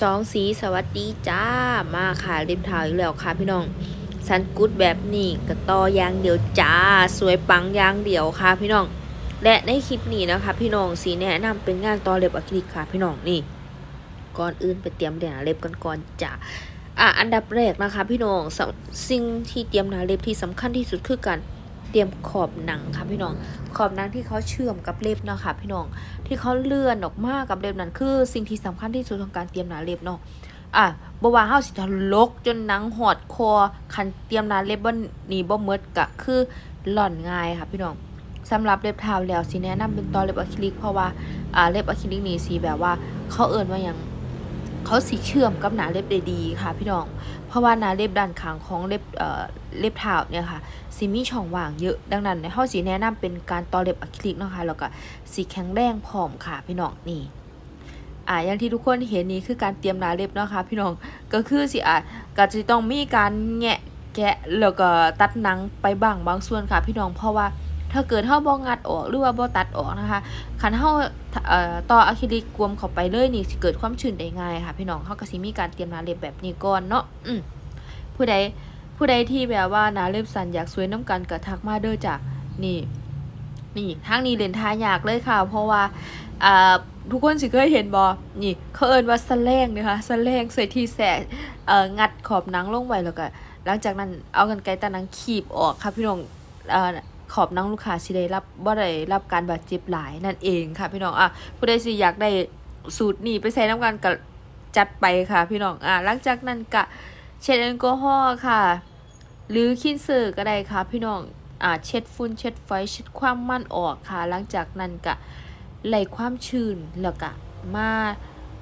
สองสีสวัสดีจ้ามาค่ะริมทางอีกแล้วค่ะพี่น้องสันกุดแบบนี้กระตอยางเดียวจ้า สวยปังยางเดียวค่ะพี่น้อง และในคลิปนี้นะคะ พี่น้องสีแนะนำเป็นงานตอเล็บอะคริลิกค่ะพี่น้องนี่ก่อนอื่นไปเตรียมเดหนาเล็บกันก่อนจ้าอะอันดับแรกนะคะ พี่น้องสิ่งที่เตรียมหนาเล็บที่สำคัญที่สุดคือการ เตรียมขอบหนังค่ะพี่น้อง ขอบหนังที่เขาเชื่อมกับเล็บเนาะค่ะพี่น้อง ที่เขาเลื่อนออกมากับเล็บนั้นคือ สิ่งที่สำคัญที่สุดของการเตรียมหนาเล็บเนาะอะบ่ว่าเฮาสิทะลกจนหนังหอดคอคันเตรียมหนาเล็บบ่นี่บ่หมดก็คือหล่อนง่ายค่ะพี่น้องสำหรับเล็บเท้าแล้วสิแนะนำเป็นตอเล็บอะคริลิกเพราะว่าอ่าเล็บอะคริลิกนี่สิแบบว่าเขาเอิ้นว่าหยัง เขาสิเชื่อมกับหนาเล็บได้ดีค่ะ พี่น้อง เพราะว่าหนาเล็บด้านข้างของเล็บเอ่อเล็บเท้าเนี่ยค่ะสิมีช่องว่างเยอะดังนั้นเฮาสิแนะนำเป็นการตอเล็บอะคริลิกเนาะค่ะแล้วก็สิแข็งแรงพร้อมค่ะพี่น้องนี่อ่าอย่างที่ทุกคนเห็นนี้คือการเตรียมหนาเล็บเนาะค่ะพี่น้องก็คือสิอะก็จะต้องมีการแงะแกะแล้วก็ตัดหนังไปบ้างบางส่วนค่ะ พี่น้องเพราะว่า ถ้าเกิดเฮาบ่งัดออกหรือว่าบ่ตัดออกนะคะคันเฮาเอ่อต่ออะคริลิกกวมเข้าไปเลยนี่สิเกิดความชื้นได้ง่ายค่ะ พี่น้องเฮาก็สิมีการเตรียมหนาเล็บแบบนี้ก่อนเนาะอืมผู้ใดผู้ใดที่แบบว่าหนาเล็บสั้นอยากสวยน้ำกันก็ทักมาเด้อจ้ะนี่ นี่ทางนี้เล่นทายากเลยค่ะ เพราะว่าอ่าทุกคนสิเคยเห็นบอนี่ เขาเอินว่าสแลงนะคะสแลงใส่ที่แสะเอ่องัดขอบหนังลงไว้แล้วก็ หลังจากนั้นเอากันไกรตาหนังขีบออกค่ะพี่น้องเอ่อ ขอบนังลูกค้าสิได้รับบ่ได้รับการบาดเจ็บหลายนั่นเองค่ะ พี่น้องอะผู้ใดสิอยากได้สูตรนี้ไปใส่น้ำกันก็จัดไปค่ะ พี่น้องอะหลังจากนั้นก็เช็ดแอลกอฮอล์ค่ะ หรือคินเซอร์ก็ได้ค่ะ พี่น้องอ่าเช็ดฝุ่นเช็ดไฟเช็ดความมันออกค่ะ หลังจากนั้นก็ไหลความชื้นแล้วก็มา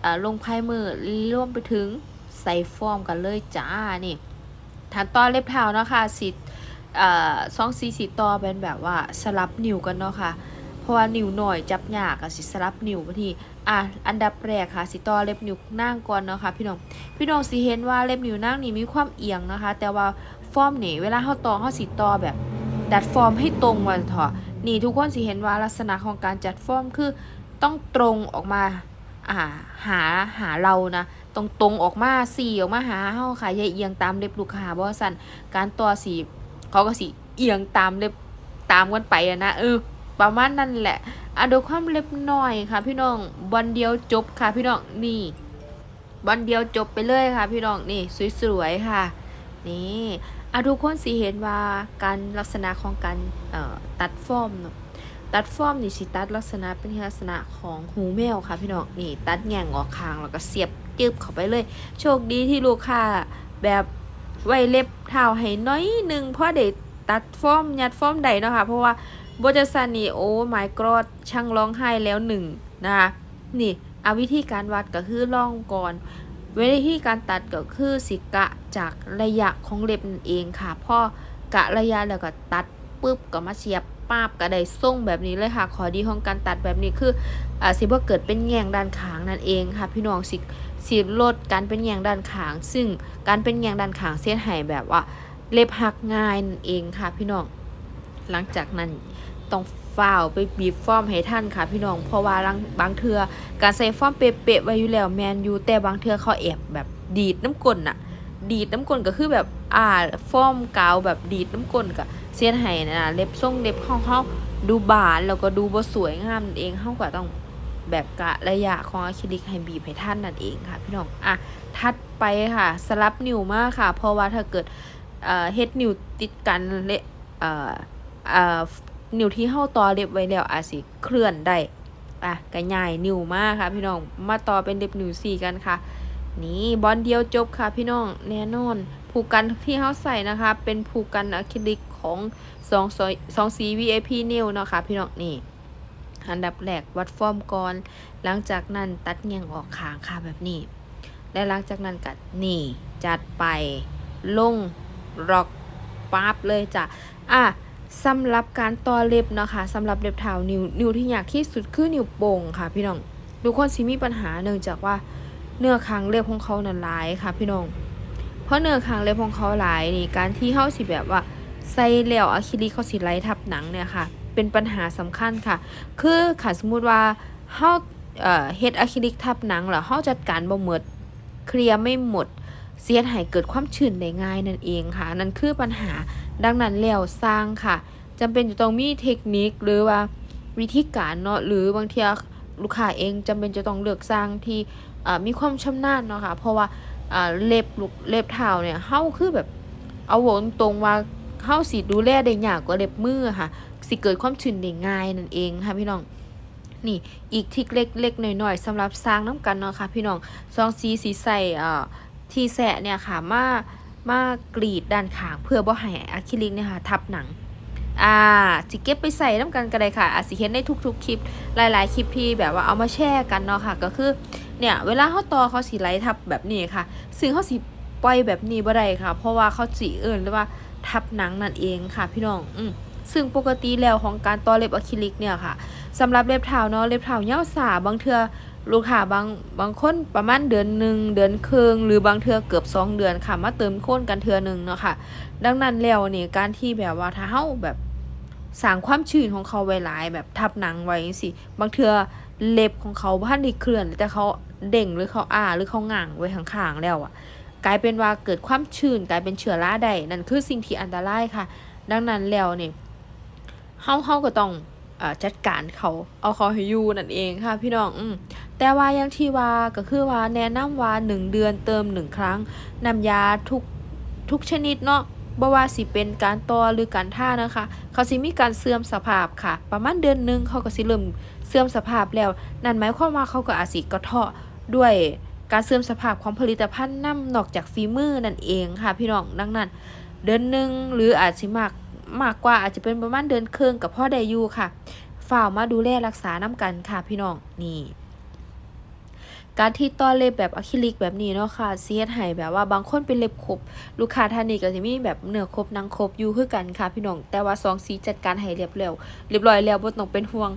อ่าลงไพ่มือร่วมไปถึงใส่ฟอร์มกันเลยจ้านี่ฐานต่อเล็บเท้านะคะสิอ่า สองสีสีต่อเป็นแบบว่าสลับนิ้วกันเนาะค่ะ เพราะว่านิ้วหน่อยจับยากอะสิสลับนิ้วบางทีอะอันดับแรกค่ะสิต่อเล็บนิ้วนั่งก่อนเนาะค่ะพี่น้องพี่น้องสิเห็นว่าเล็บนิ้วนั่งนี่มีความเอียงนะคะ แต่ว่าฟอร์มนี่เวลาเฮาต่อเฮาสิต่อแบบ ดัดฟอร์มให้ตรงว่าเถอะนี่ทุกคนสิเห็นว่าลักษณะของการจัดฟอร์มคือต้องตรงออกมาอ่าหาหาเรานะตรงตรงออกมาสีออกมาหาเฮาค่ะอย่าเอียงตามเล็บลูกค้าบ่สั่นการต่อสี เขาก็สิเอียงตามเล็บตามกันไปอะนะเออประมาณนั้นแหละอะดูความเล็บน้อยค่ะ พี่น้องบอลเดียวจบค่ะ พี่น้องนี่บอลเดียวจบไปเลยค่ะ พี่น้องนี่สวยๆค่ะ นี่อะทุกคนสิเห็นว่าการลักษณะของการเอ่อตัดฟอร์มเนาะตัดฟอร์มนี่สิตัดลักษณะเป็นลักษณะของหูแมวค่ะ พี่น้องนี่ ตัดแง่งออกคางแล้วก็เสียบจึบเข้าไปเลย โชคดีที่ลูกค้าแบบ ไว้เล็บเท้าให้น้อยหนึงเพราะเด้ตัดฟอร์มยัดฟอร์มใดเนาะค่ะเพราะว่าบจะซันนี่โอ้ไมกรอดช่างร้องไห้แล้วหนึ่งนะคะนี่เอาวิธีการวัดก็คือล่องก่อนวิธีการตัดก็คือสิกะจากระยะของเล็บนั่นเองค่ะพอกะระยะแล้วก็ตัดปุ๊บก็มาเสียบ ปาบก็ได้ทรงแบบนี้เลยค่ะ ขอดีของการตัดแบบนี้คืออ่าสิบ่เกิดเป็นแง่งด้านขางนั่นเองค่ะ พี่น้องสิสิลดการเป็นแง่งด้านขาง ซึ่งการเป็นแง่งด้านขางเสียหายแบบว่าเล็บหักง่ายนั่นเองค่ะ พี่น้องหลังจากนั้นต้องฝ้าวไปบีบฟอร์มให้ท่านค่ะ พี่น้องเพราะว่าบางเทือการใส่ฟอร์มเป๊ะๆไว้อยู่แล้วแมนยูแต่บางเทือเขาแอบแบบดีดน้ำกลนอะ ดีดน้ำกลนก็คือแบบอ่าฟอมกาวแบบดีดน้ำกลนก็เสียนไห้นะเล็บทรงเล็บของเขาดูบานแล้วก็ดูบ่สวยงามนั่นเองเขาก็ต้องแบบกะระยะของอะคริลิกให้บีบให้ท่านนั่นเองค่ะ พี่น้องอะทัดไปค่ะ สลับนิ้วมากค่ะ เพราะว่าถ้าเกิดเอ่อเฮ็ดนิ้วติดกันเละเอ่อเอ่อนิ้วที่เฮาต่อเล็บไว้แล้วอาจสิเคลื่อนได้อะก็ง่ายนิ้วมากค่ะ พี่น้องมาต่อเป็นเล็บนิ้วสี่กันค่ะ นี่บอลเดียวจบค่ะพี่น้องแน่นอน ผูกกันที่เขาใส่นะคะ เป็นผูกกันอะคริลิกของสองสองสี VIP นิ้วเนาะค่ะพี่น้องนี่อันดับแรกวัดฟอร์มก่อน หลังจากนั้นตัดเงียงออกขางค่ะแบบนี้ และหลังจากนั้นกัดนี่ จัดไปลงร็อกปั๊บเลยจ้ะอะสำหรับการต่อเล็บนะคะสำหรับเล็บเท้านิ้วนิ้วที่อยากที่สุดคือนิ้วโป่งค่ะพี่น้องทุกคนสิมีปัญหาเนื่องจากว่า เนื้อคางเล็บของเขานั้นหลายค่ะพี่น้อง เพราะเนื้อคางเล็บของเขาหลายนี่การที่เขาสิแบบว่าใส่แล้วอะคริลิกเขาสิไล่ทับหนังเนี่ยค่ะ เป็นปัญหาสำคัญค่ะ คือค่ะสมมุติว่าเฮาเอ่อเฮ็ดอะคริลิกทับหนังแล้วเฮาจัดการบ่หมดเคลียร์ไม่หมดเสียหายเกิดความชื้นได้ง่ายนั่นเองค่ะ นั่นคือปัญหาดังนั้นแล้วสร้างค่ะจำเป็นจะต้องมีเทคนิคหรือว่าวิธีการเนาะหรือบางทีลูกค้าเองจำเป็นจะต้องเลือกสร้างที่ มีความชำนาญเนาะค่ะเพราะว่าเล็บลูกเล็บเท้าเนี่ยเฮาคือแบบเอาโหนตรงว่าเฮาสิดูแลได้ยากกว่าเล็บมือค่ะ สิเกิดความชื้นได้ง่ายนั่นเองค่ะพี่น้องนี่อีกทิกเล็กๆหน่อยๆสำหรับสร้างน้ำกันเนาะค่ะพี่น้องซองซีสีใส่เอ่อที่แสะเนี่ยค่ะมามากรีดด้านข้างเพื่อบ่ให้อะคริลิกเนี่ยค่ะทับหนังอ่าสิเก็บไปใส่น้ำกันก็ได้ค่ะอาจสิเห็นในทุกๆคลิปหลายๆคลิปที่แบบว่าเอามาแชร์กันเนาะค่ะก็คือ เนี่ยเวลาเขาต่อเขาสิไลทับแบบนี้ค่ะ ซึ่งเขาสิปล่อยแบบนี้บ่ได้ค่ะ เพราะว่าเขาสิเอิ้นว่าทับหนังนั่นเองค่ะ พี่น้องอืซึ่งปกติแล้วของการต่อเล็บอะคริลิกเนี่ยค่ะสำหรับเล็บเท้าเนาะเล็บเท้าเหี่ยวสาบางเทื่อลูกค้าบางบางคนประมาณเดือนหนึ่งเดือนครึ่งหรือบางเทือเกือบสองเดือนค่ะ มาเติมโค้นกันเทือหนึ่งเนาะค่ะ ดังนั้นแล้วนี่การที่แบบว่าถ้าเฮาแบบสร้างความชื้นของเขาไว้หลายแบบทับหนังไว้สิบางเทื่อ เล็บของเขาบ่ทันได้เคลื่อน แต่เขาเด้งหรือเขาอ้าหรือเขาง่างไว้ข้างๆแล้วอะกลายเป็นว่าเกิดความชื้นกลายเป็นเชื้อราได้นั่นคือสิ่งที่อันตรายค่ะ ดังนั้นแล้วเนี่ยเฮาเฮาก็ต้องอจัดการเขาเอาเขาให้อยู่นั่นเองค่ะพี่น้องอแต่ว่าย่างที่ว่าก็คือว่าแนะนำว่า1เดือนเติม1ครั้งนำยาทุกทุกชนิดเนาะบ่ว่าสิเป็นการต่อหรือการท่านะคะ เขาสิมีการเสื่อมสภาพค่ะ ประมาณเดือนหนึ่งเขาก็สิเริ่ม เสื่อมสภาพแล้ว นั่นหมายความว่าเขาก็อาจสิกระเทาะด้วยการเสื่อมสภาพของผลิตภัณฑ์นํนอกจากฝีมือนั่นเองค่ะพี่น้องดังนั้น เดือนหนึ่งหรืออาจสิมากมากกว่าอาจจะเป็นประมาณเดือนครึ่งกับพ่อได้อยู่ค่ะฝ่ามาดูแลรักษาน้ำกันค่ะพี่น้องนี่การที่ต่อเล็บแบบอะคริลิกแบบนี้เนาะค่ะเสียดให้แบบว่าบางคนเป็นเล็บครบลูกค้าท่านนี้ก็จะมีแบบเนื้อครบนังครบอยู่คือกันค่ะพี่น้อง แต่ว่าสองสีจัดการให้เรียบแล้วเรียบร้อยแล้วบ่ต้องเป็นห่วง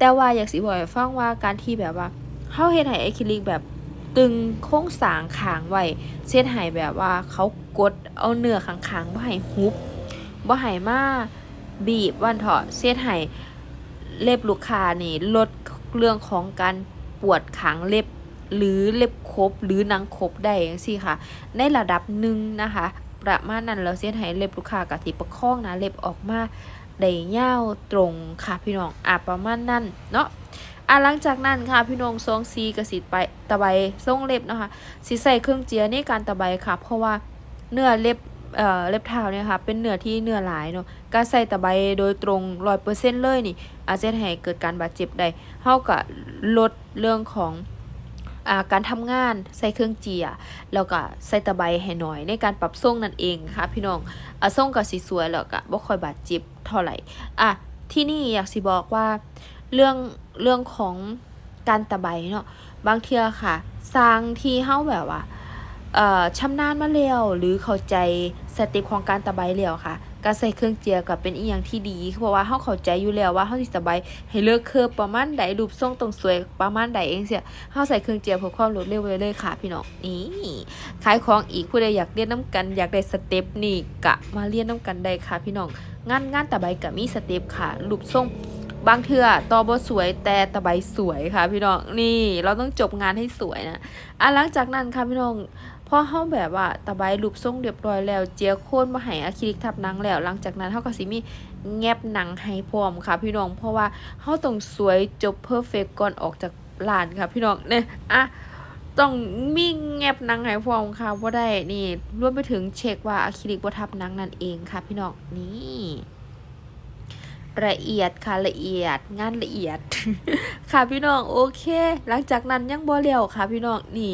แต่ว่าอยากสิบอกให้ฟังว่าการที่แบบว่าเฮาเฮ็ดให้อะคริลิกแบบตึงโค้งสางขางไว้เสียดให้แบบว่าเขากดเอาเนื้อข้างๆบ่ให้ฮุบบ่ให้มาบีบวันเถาะเสียดให้เล็บลูกค้านี่ลดเรื่องของการปวดขางเล็บหรือเล็บครบหรือนังครบได้จังซี่ค่ะ ในระดับหนึ่งนะคะ ประมาณนั้นแล้วเสียให้เล็บลูกค้ากะสิประคองนะเล็บออกมาได้ยาวตรงค่ะพี่น้องอะประมาณนั้นเนาะอะหลังจากนั้นค่ะพี่น้องทรงซีกระสิไปตะไบทรงเล็บนะคะสิใส่เครื่องเจียในการตะไบค่ะ เพราะว่าเนื้อเล็บเอ่อเล็บเท้าเนี่ยค่ะเป็นเนื้อที่เนื้อหลายเนาะการใส่ตะไบโดยตรง100%เปอร์เซ็นต์เลยนี่อาจจะให้เกิดการบาดเจ็บได้เฮาก็ลดเรื่องของ การทำงานใส่เครื่องเจียแล้วก็ใส่ตะไบให้หน่อย ในการปรับทรงนั่นเองค่ะพี่น้องอะทรงก็สีสวยแล้วก็บ่ค่อยบาดเจ็บเท่าไหร่อะที่นี่อยากสิบอกว่าเรื่องเรื่องของการตะไบเนาะบางเทื่อค่ะสร้างที่เฮาแบบว่าเอ่อ ชำนาญมาแล้วหรือเข้าใจสเต็ปของการตะไบแล้วค่ะการใส่เครื่องเจียก็เป็นอีหยังที่ดีเพราะว่าเฮาเข้าใจอยู่แล้วว่าเฮาสิตะไบให้เลือกเคอร์ประมาณใดรูปทรงตรงสวยประมาณใดเองเสียเฮาใส่เครื่องเจียเพื่อความรวดเร็วไว้เลยค่ะพี่น้องนี่ขายของอีกผู้ใดอยากเรียนน้กัน อยากได้สเต็ปนี่กะมาเรียนน้กันได้ค่ะพี่น้องงานงานตะไบก็มีสเต็ปค่ะรูปทรงบางเทื่อตอบสวยแต่ตะไบสวยค่ะพี่น้องนี่ เราต้องจบงานให้สวยนะอะหลังจากนั้นค่ะพี่น้อง พอเฮาแบบว่าตะไบรูปทรงเรียบร้อยแล้วเจียโคนมาให้อะคริลิกทับหนังแล้ว หลังจากนั้นเฮาก็สิมีแงบหนังให้พร้อมค่ะ พี่น้องเพราะว่าเฮาต้องสวยจบเพอร์เฟกก่อนออกจากร้านค่ะ พี่น้องเนี่ยอะต้องมีแงบหนังให้พร้อมค่ะบ่ได้นี่รวมไปถึงเช็คว่าอะคริลิกบ่ทับหนังนั่นเองค่ะ พี่น้องนี่ละเอียดค่ะละเอียดงานละเอียด ค่ะพี่น้องโอเค หลังจากนั้นยังบ่เลี้ยวค่ะพี่น้องนี่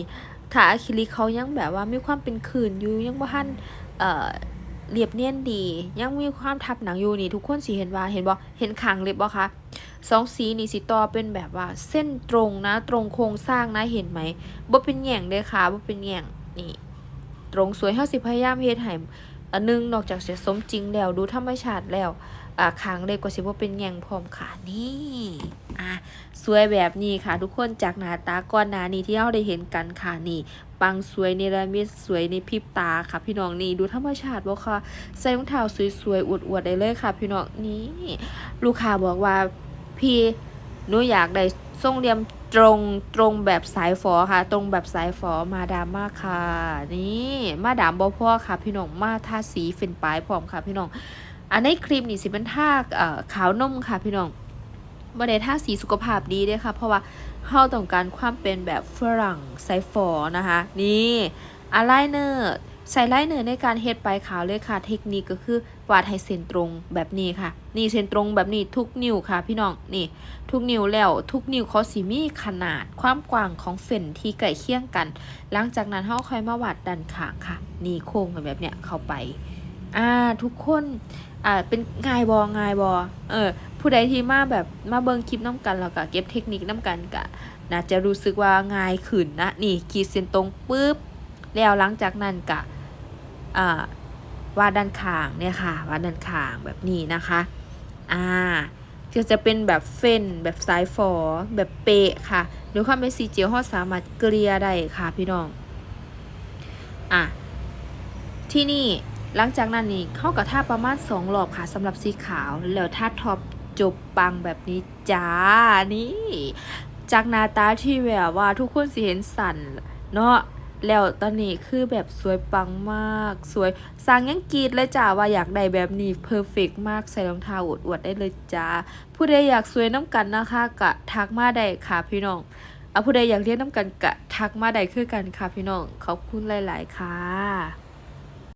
ถ้าอะคริลิกเขายังแบบว่ามีความเป็นขื่นอยู่ยังบ่ทันเอ่อเรียบเนียนดี ยังมีความทับหนังอยู่นี่ทุกคนสิเห็นว่าเห็นบ่เห็นขางเล็บบ่คะสองสีนี่สิต่อเป็นแบบว่าเส้นตรงนะ ตรงโครงสร้างนะเห็นไหมบ่เป็นแหย่งเด้ค่ะบ่เป็นแหย่งนี่ตรงสวยเฮาสิพยายามเฮ็ดให้อันหนึงนอกจากจะสมจริงแล้วดูธรรมชาติแล้ว อ่าขางเล็บก็สิบ่เป็นแหย่งพร้อมค่ะนี่อะสวยแบบนี้ค่ะ ทุกคนจากหน้าตาก่อนหน้านี้ที่เราได้เห็นกันค่ะนี่ปังสวยเนรมิตสวยในพริบตาค่ะ พี่น้องนี่ดูธรรมชาติบ่ค่ะใส่รองเท้าสวยๆอวดๆได้เลยค่ะ พี่น้องนี่ลูกค้าบอกว่าพี่หนูอยากได้ทรงเหลี่ยมตรงตรงแบบสายฝอค่ะ ตรงแบบสายฝอมาดามมากค่ะ นี่มาดามบอพ่อค่ะ พี่น้องมาทาสีเฟ้นปลายพร้อมค่ะ พี่น้อง อันในคลิปนี่สิเป็นท่าขาวนมค่ะพี่น้องบ่ได้ท่าสีสุขภาพดีเด้อค่ะ เพราะว่าเฮาต้องการความเป็นแบบฝรั่งสายฝอนะคะ นี่อายไลเนอร์ใส่ไลเนอร์ในการเฮ็ดปลายขาวเลยค่ะ เทคนิคก็คือวาดให้เส้นตรงแบบนี้ค่ะ นี่เส้นตรงแบบนี้ทุกนิ้วค่ะ พี่น้องนี่ ทุกนิ้วแล้วทุกนิ้วเขาสิมีขนาดความกว้างของเฟ้นที่ใกล้เคียงกัน หลังจากนั้นเฮาค่อยมาวาดด้านข้างค่ะ นี่โค้งแบบเนี้ยเข้าไป อ่าทุกคนอ่าเป็นง่ายบอง่ายบอเออผู้ใดที่มาแบบมาเบิ่งคลิปน้ำกันแล้วก็เก็บเทคนิคน้ำกันกะน่าจะรู้สึกว่าง่ายขึ้นนะนี่ขีดเส้นตรงปุ๊บแล้วหลังจากนั้นกะอ่าวาดด้านข้างเนี่ยค่ะวาดด้านข้างแบบนี้นะคะอ่าก็จะเป็นแบบเฟ้นแบบสายฝอแบบเปะค่ะด้วยความเป็นสีเจียวเขาสามารถเกลี่ยได้ค่ะพี่น้องอะที่นี่ หลังจากนั้นนี่เข้ากับท่าประมาณสองรอบค่ะสำหรับสีขาว แล้วท่าท็อปจบปังแบบนี้จ้านี่ จากหน้าตาที่แบบว่าทุกคนสิเห็นสันเนาะแล้วตอนนี้คือแบบสวยปังมาก สวยสร้างยังกรีดเลยจ้าว่าอยากได้แบบนี้เพอร์เฟกมากใส่รองเท้าอวดๆได้เลยจ้าผู้ใดอยากสวยน้ำกันนะคะกะทักมาได้ค่ะพี่น้องเอาผู้ใดอยากเรียนน้ำกันกะทักมาได้คือกันค่ะพี่น้องขอบคุณหลาย ๆ ค่ะ